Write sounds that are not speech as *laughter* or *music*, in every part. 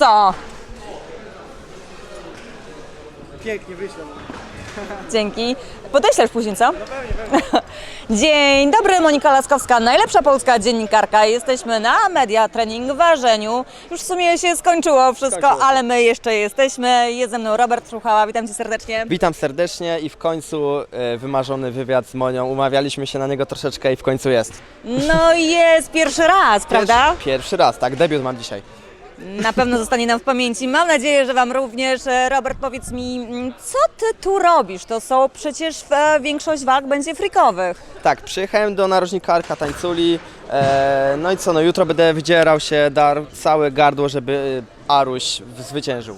To. Pięknie wyślę. Dzięki. Podeślesz później, co? Dzień dobry, Monika Laskowska, najlepsza polska dziennikarka. Jesteśmy na Media Training w Ważeniu. Już w sumie się skończyło wszystko, Skończyło się. ale my jeszcze jesteśmy. Jest ze mną Robert Truchała, witam Cię serdecznie. Witam serdecznie i w końcu e, wymarzony wywiad z Monią. Umawialiśmy się na niego troszeczkę i w końcu jest. No jest pierwszy raz, prawda? Pierwszy, pierwszy raz, tak, debiut mam dzisiaj. Na pewno zostanie nam w pamięci. Mam nadzieję, że Wam również. E, Robert, powiedz mi, mm, co Ty tu robisz? To są przecież e, większość walk będzie frikowych. Tak, przyjechałem do narożnika Arka Tańculi. E, no i co, no jutro będę wydzierał się, dar całe gardło, żeby Aruś zwyciężył.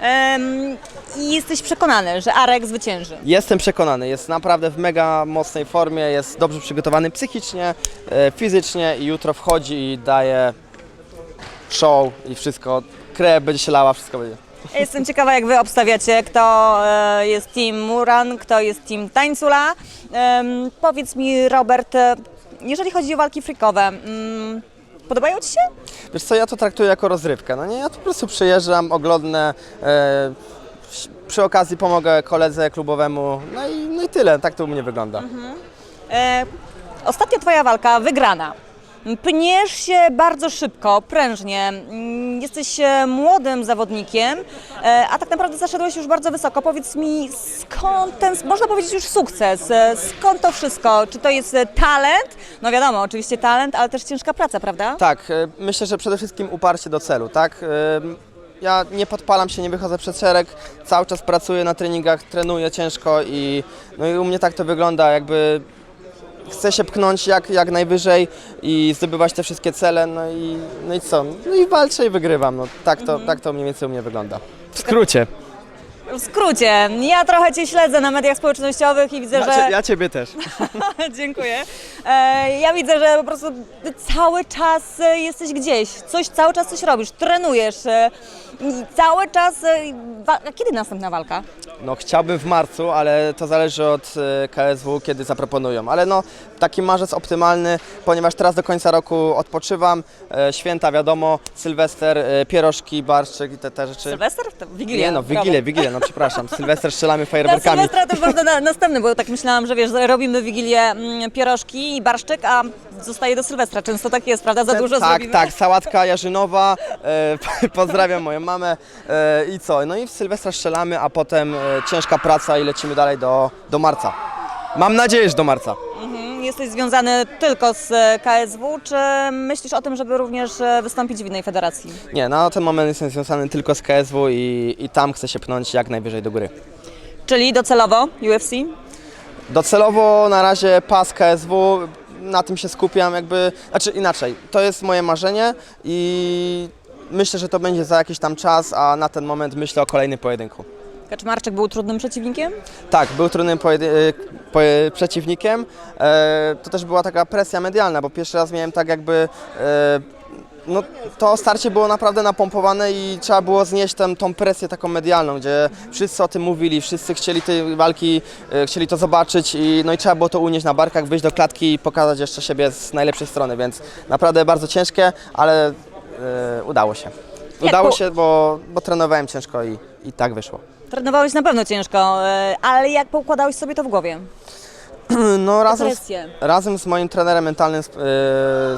Em, I jesteś przekonany, że Arek zwycięży. Jestem przekonany, jest naprawdę w mega mocnej formie, jest dobrze przygotowany psychicznie, e, fizycznie i jutro wchodzi i daje show i wszystko. Krew będzie się lała, wszystko będzie. Ja Jestem ciekawa, jak Wy obstawiacie, kto e, jest team Muran, kto jest team Tańcula. Em, powiedz mi, Robert, e, jeżeli chodzi o walki frikowe, mm, podobają Ci się? Wiesz co, ja to traktuję jako rozrywkę. No nie, ja tu po prostu przyjeżdżam, oglądnę, e, przy okazji pomogę koledze klubowemu, no i, no i tyle, tak to u mnie wygląda. E, ostatnia Twoja walka wygrana. Pniesz się bardzo szybko, prężnie. Mm, Jesteś e, młodym zawodnikiem, e, a tak naprawdę zaszedłeś już bardzo wysoko. Powiedz mi, skąd ten, można powiedzieć już sukces? E, Skąd to wszystko? Czy to jest talent? No wiadomo, oczywiście talent, ale też ciężka praca, prawda? Tak, myślę, że przede wszystkim uparcie do celu, tak? Ja nie podpalam się, nie wychodzę przed szereg, cały czas pracuję na treningach, trenuję ciężko i, no i u mnie tak to wygląda, jakby chcę się pchnąć jak, jak najwyżej i zdobywać te wszystkie cele, no i, no i co? No i walczę i wygrywam, no tak to, tak to mniej więcej u mnie wygląda. W skrócie. W skrócie, ja trochę Cię śledzę na mediach społecznościowych i widzę, że... Ciebie też. *laughs* Dziękuję. E, ja widzę, że po prostu ty cały czas e, jesteś gdzieś, coś, cały czas coś robisz, trenujesz. e, i Cały czas. e, wa- a Kiedy następna walka? No chciałbym w marcu, ale to zależy od e, KSW, kiedy zaproponują. Ale no taki marzec optymalny, ponieważ teraz do końca roku odpoczywam, e, święta wiadomo, Sylwester, e, pierożki, barszczyk i te, te rzeczy. Sylwester? To Wigilia. Nie no, brawo. Wigilię, Wigilię, no przepraszam. Sylwester strzelamy Na fajerwerkami. Sylwestra też można na, następny, bo tak myślałam, że wiesz, robimy Wigilię mm, pierożki i barszczyk, a zostaje do Sylwestra. Często tak jest, prawda? Za dużo tak, zrobimy. tak, sałatka jarzynowa, e, *laughs* pozdrawiam moją mamę e, i co? No i w Sylwestra strzelamy, a potem e, ciężka praca i lecimy dalej do, do marca. Mam nadzieję, że do marca. Jesteś związany tylko z e, KSW, czy myślisz o tym, żeby również e, wystąpić w innej federacji? Nie, na ten moment jestem związany tylko z KSW i, i tam chcę się pchnąć jak najwyżej do góry. Czyli docelowo UFC? Docelowo na razie pas KSW, na tym się skupiam jakby, znaczy inaczej, to jest moje marzenie i myślę, że to będzie za jakiś tam czas, a na ten moment myślę o kolejnym pojedynku. Kaczmarczyk był trudnym przeciwnikiem? Tak, był trudnym poje- przeciwnikiem. E, to też była taka presja medialna, bo pierwszy raz miałem tak jakby. E, no, to starcie było naprawdę napompowane i trzeba było znieść tam, tą presję taką medialną, gdzie wszyscy o tym mówili, wszyscy chcieli tej walki, e, chcieli to zobaczyć i, no i trzeba było to unieść na barkach, wyjść do klatki i pokazać jeszcze siebie z najlepszej strony, więc naprawdę bardzo ciężkie, ale e, udało się. Udało się, bo, bo trenowałem ciężko i, i tak wyszło. Trenowałeś na pewno ciężko, e, ale jak poukładałeś sobie to w głowie? *clears throat* No razem z, razem z moim trenerem mentalnym, z, e,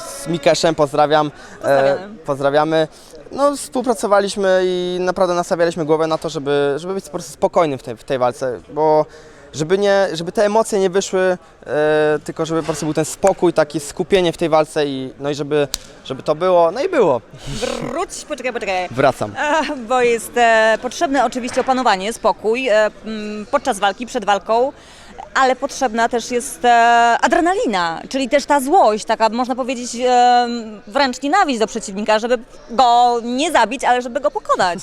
z Mikeszem, pozdrawiam. Pozdrawiamy. pozdrawiamy. No, współpracowaliśmy i naprawdę nastawialiśmy głowę na to, żeby, żeby być po prostu spokojnym w tej, w tej walce, bo żeby, nie, żeby te emocje nie wyszły, e, tylko żeby po prostu był ten spokój, takie skupienie w tej walce i, no i żeby, żeby to było, no i było. Wróć, poczekaj, poczekaj. Wracam. Bo jest e, potrzebne oczywiście opanowanie, spokój e, m, podczas walki, przed walką, ale potrzebna też jest e, adrenalina, czyli też ta złość, taka można powiedzieć e, wręcz nienawiść do przeciwnika, żeby go nie zabić, ale żeby go pokonać.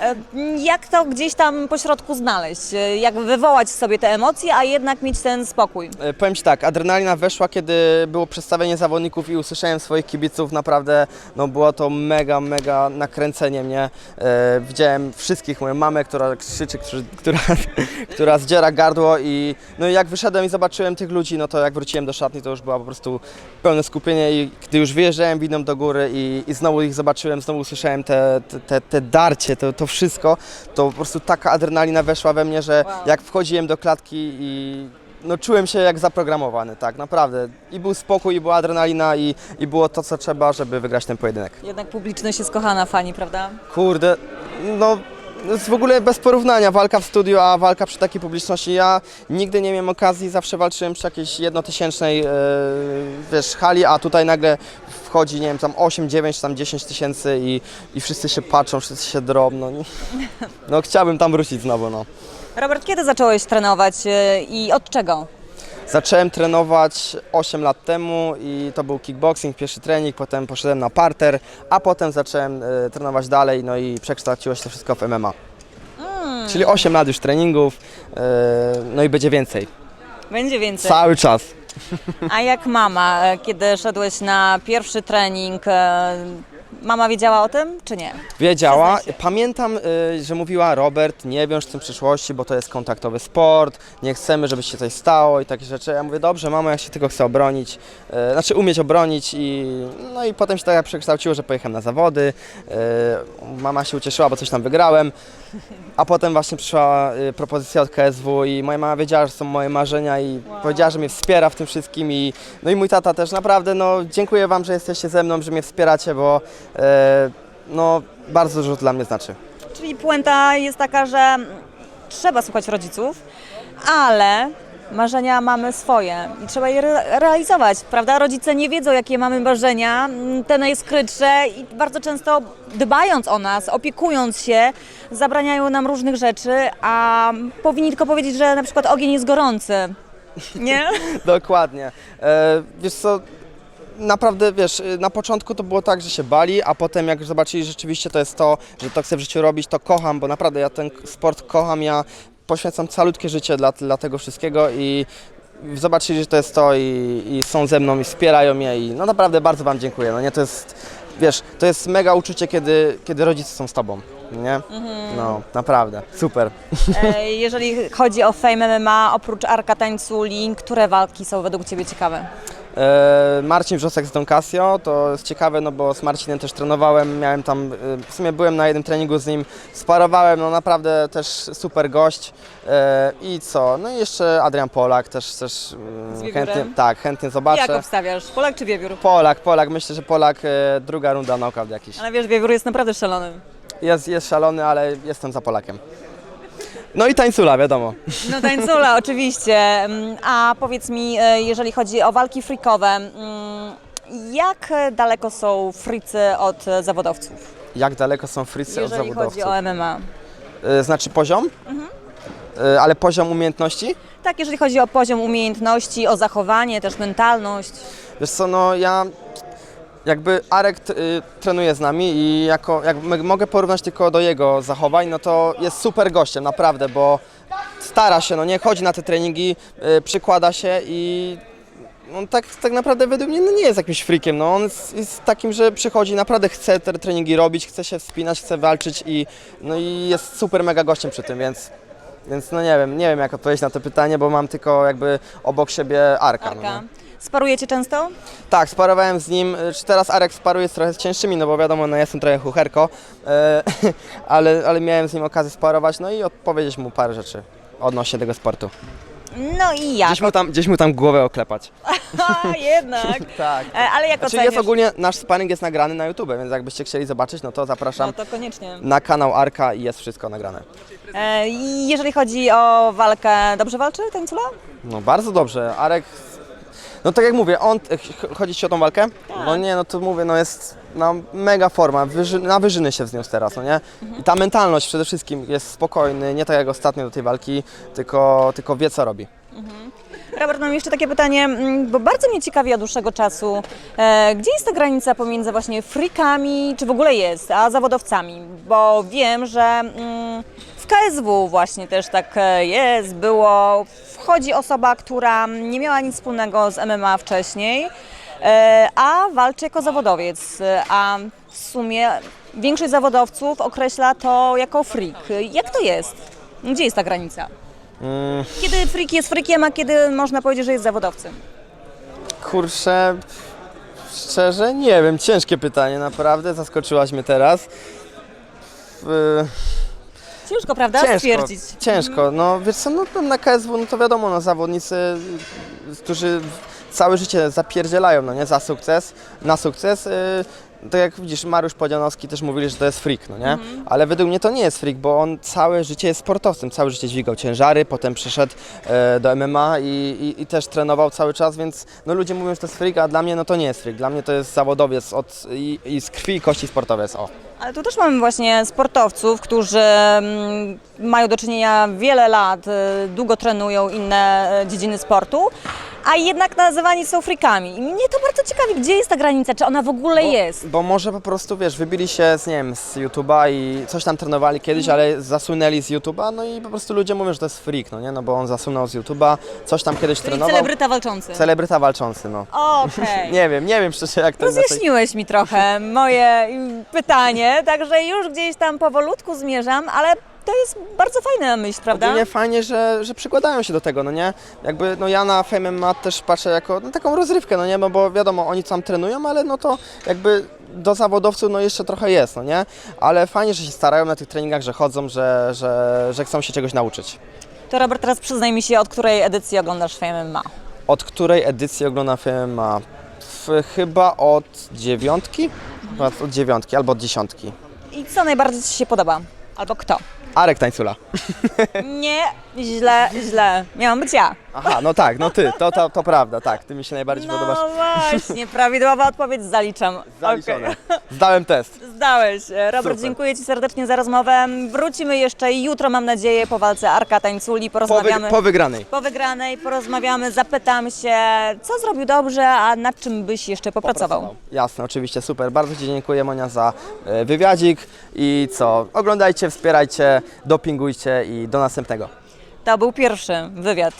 E, Jak to gdzieś tam po środku znaleźć? E, Jak wywołać sobie te emocje, a jednak mieć ten spokój? E, Powiem Ci tak, adrenalina weszła, kiedy było przedstawienie zawodników i usłyszałem swoich kibiców, naprawdę no, było to mega, mega nakręcenie mnie. Widziałem wszystkich, moją mamę, która krzyczy, która, *laughs* która zdziera gardło i no jak wyszedłem i zobaczyłem tych ludzi, no to jak wróciłem do szatni, to już była po prostu pełne skupienie i gdy już wyjeżdżałem winą do góry i, i znowu ich zobaczyłem, znowu usłyszałem te, te, te, te darcie, to, to wszystko, to po prostu taka adrenalina weszła we mnie, że jak wchodziłem do klatki i no czułem się jak zaprogramowany, tak, naprawdę. I był spokój, i była adrenalina, i, i było to, co trzeba, żeby wygrać ten pojedynek. Jednak publiczność jest kochana fani, prawda? Kurde, no jest w ogóle bez porównania walka w studiu, a walka przy takiej publiczności. Ja nigdy nie miałem okazji, zawsze walczyłem przy jakiejś jednotysięcznej, e, wiesz, hali, a tutaj nagle wchodzi, nie wiem, tam 8, 9, czy tam 10 tysięcy i, i wszyscy się patrzą, wszyscy się drobno. No, *laughs* no chciałbym tam wrócić znowu, no. Robert, kiedy zacząłeś trenować e, i od czego? Zacząłem trenować 8 lat temu i to był kickboxing, pierwszy trening, potem poszedłem na parter, a potem zacząłem e, trenować dalej, no i przekształciło się to wszystko w MMA. Czyli 8 lat już treningów, e, no i będzie więcej. Będzie więcej. Cały czas. A jak mama, e, kiedy szedłeś na pierwszy trening, e, mama wiedziała o tym, czy nie? Wiedziała. Pamiętam, y, że mówiła Robert, nie wiąż tym przyszłości, bo to jest kontaktowy sport, nie chcemy, żeby się coś stało i takie rzeczy. Ja mówię, dobrze, mamo, jak się tego chcę obronić, y, znaczy umieć obronić i no i potem się tak przekształciło, że pojechałem na zawody. y, Mama się ucieszyła, bo coś tam wygrałem. A potem właśnie przyszła y, propozycja od KSW i moja mama wiedziała, że są moje marzenia i powiedziała, że mnie wspiera w tym wszystkim i no i mój tata też naprawdę, no dziękuję Wam, że jesteście ze mną, że mnie wspieracie, bo e, no bardzo dużo dla mnie znaczy. Czyli puenta jest taka, że trzeba słuchać rodziców, ale marzenia mamy swoje i trzeba je re- realizować, prawda? Rodzice nie wiedzą, jakie mamy marzenia, m, te najskrytsze i bardzo często dbając o nas, opiekując się, zabraniają nam różnych rzeczy, a powinni tylko powiedzieć, że na przykład ogień jest gorący. Nie? *laughs* Dokładnie. E, wiesz co, naprawdę wiesz, y, na początku to było tak, że się bali, a potem jak zobaczyli, że rzeczywiście to jest to, że to chcę w życiu robić, to kocham, bo naprawdę ja ten sport kocham, ja poświęcam calutkie życie dla, dla tego wszystkiego i zobaczyli, że to jest to i, i są ze mną i wspierają mnie i no naprawdę bardzo Wam dziękuję. No nie, to jest, wiesz, to jest mega uczucie, kiedy, kiedy rodzice są z Tobą, nie? No, naprawdę, super. E, Jeżeli chodzi o Fame MMA, oprócz Arka Tańculi, które walki są według Ciebie ciekawe? E, Marcin Wrzosek z Don Casio, to jest ciekawe, no bo z Marcinem też trenowałem, miałem tam, e, w sumie byłem na jednym treningu z nim, sparowałem, no naprawdę też super gość E, i co, no i jeszcze Adrian Polak też, też chętnie, tak, chętnie zobaczę. Jak obstawiasz? Polak czy Wiewiór? Polak, Polak, myślę, że Polak, druga runda knockout jakiś. Ale wiesz, Wiewiór jest naprawdę szalony. Jest, jest szalony, ale jestem za Polakiem. No i tańcula, wiadomo. No tańcula, oczywiście. Mm, A powiedz mi, e, jeżeli chodzi o walki freakowe, mm, jak daleko są fricy od e, zawodowców? Jak daleko są fricy od Jeżeli zawodowców? chodzi o MMA. E, Znaczy poziom? E, Ale poziom umiejętności? Tak, jeżeli chodzi o poziom umiejętności, o zachowanie, też mentalność. Wiesz co, no ja jakby Arek y, trenuje z nami i jako, jak mogę porównać tylko do jego zachowań, no to jest super gościem, naprawdę, bo stara się, no nie chodzi na te treningi, y, przykłada się i on tak, tak naprawdę według mnie no nie jest jakimś freakiem, no on jest, jest takim, że przychodzi, naprawdę chce te treningi robić, chce się wspinać, chce walczyć i, no i jest super mega gościem przy tym, więc, więc no nie wiem, nie wiem jak odpowiedzieć na to pytanie, bo mam tylko jakby obok siebie Arka. No, Arka. nie? Sparujecie często? Tak, sparowałem z nim, czy teraz Arek sparuje z trochę cięższymi, no bo wiadomo, no jestem trochę chucherko, e, *laughs* ale, ale miałem z nim okazję sparować, no i odpowiedzieć mu parę rzeczy odnośnie tego sportu. No i jak? Gdzieś mu tam, gdzieś mu tam głowę oklepać. *laughs* A, jednak. *laughs* Tak. E, Ale jak Znaczy oceniasz? jest ogólnie, nasz sparring jest nagrany na YouTube, więc jakbyście chcieli zobaczyć, no to zapraszam No to koniecznie. na kanał Arka i jest wszystko nagrane. E, i Jeżeli chodzi o walkę, dobrze walczy tańcula? No bardzo dobrze, Arek, no tak jak mówię, on, ch- chodzi ci o tą walkę? No nie, no to mówię, no jest no, mega forma, wyży, na wyżyny się wzniósł teraz, no nie? I ta mentalność przede wszystkim jest spokojny, nie tak jak ostatnio do tej walki, tylko, tylko wie co robi. Robert, mam jeszcze takie pytanie, mm, bo bardzo mnie ciekawi od dłuższego czasu, e, gdzie jest ta granica pomiędzy właśnie frikami, czy w ogóle jest, a zawodowcami? Bo wiem, że mm, KSW właśnie też tak e, jest, było, wchodzi osoba, która nie miała nic wspólnego z MMA wcześniej, e, a walczy jako zawodowiec, e, a w sumie większość zawodowców określa to jako freak. Jak to jest? Gdzie jest ta granica? Mm, Kiedy freak jest freakiem, a kiedy można powiedzieć, że jest zawodowcem? kurczę, szczerze nie wiem, ciężkie pytanie naprawdę, zaskoczyłaś mnie teraz. W- Ciężko, prawda? Ciężko, Stwierdzić. ciężko. No wiesz co, no tam na KSW, no to wiadomo, no zawodnicy, którzy całe życie zapierdzielają, no nie, za sukces, na sukces. Y, tak jak widzisz, Mariusz Podzianowski też mówili, że to jest freak, no nie? Ale według mnie to nie jest freak, bo on całe życie jest sportowcem, całe życie dźwigał ciężary, potem przyszedł e, do MMA i, i, i też trenował cały czas, więc no ludzie mówią, że to jest freak, a dla mnie no to nie jest freak. Dla mnie to jest zawodowiec od, i, i z krwi i kości sportowiec, o. Ale tu też mamy właśnie sportowców, którzy mm, mają do czynienia wiele lat, y, długo trenują inne y, dziedziny sportu, a jednak nazywani są frikami. I mnie to bardzo ciekawi, gdzie jest ta granica, czy ona w ogóle jest. Bo może po prostu, wiesz, wybili się z, nie wiem, z YouTube'a i coś tam trenowali kiedyś, ale zasunęli z YouTube'a, no i po prostu ludzie mówią, że to jest freak, no nie? No bo on zasunął z YouTube'a, coś tam kiedyś Czyli trenował. celebryta walczący. Celebryta walczący, no. Okej. *laughs* Nie wiem, nie wiem szczerze jak to inaczej. Rozjaśniłeś mi trochę moje mm, także już gdzieś tam powolutku zmierzam, ale to jest bardzo fajna myśl, prawda? Ogólnie fajnie, że, że przykładają się do tego, no nie? Jakby, no ja na Fame MMA też patrzę jako no, taką rozrywkę, no nie? No bo wiadomo, oni tam trenują, ale no to jakby do zawodowców no jeszcze trochę jest, no nie? Ale fajnie, że się starają na tych treningach, że chodzą, że, że, że chcą się czegoś nauczyć. To Robert, teraz przyznaj mi się, od której edycji oglądasz Fame MMA? Od której edycji ogląda film ma? W, chyba od dziewiątki? Od dziewiątki albo od dziesiątki. I co najbardziej Ci się podoba? Albo kto? Arek Tańcula. Nie, źle, źle. Miałam być ja. Aha, no tak, no ty, to, to, to prawda, tak, ty mi się najbardziej No podobasz. właśnie, prawidłowa odpowiedź zaliczam. *laughs* Zaliczone. Okej. Zdałem test. Zdałeś. Robert, Super. dziękuję Ci serdecznie za rozmowę. Wrócimy jeszcze jutro, mam nadzieję, po walce Arka Tańculi. Po, wy, Porozmawiamy. po wygranej. Po wygranej porozmawiamy, zapytam się, co zrobił dobrze, a nad czym byś jeszcze popracował. Jasne, oczywiście, super. Bardzo Ci dziękuję Monia za e, wywiadzik i co, oglądajcie, wspierajcie, dopingujcie i do następnego. To był pierwszy wywiad.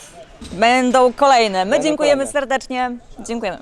Będą kolejne. My dziękujemy serdecznie. Dziękujemy.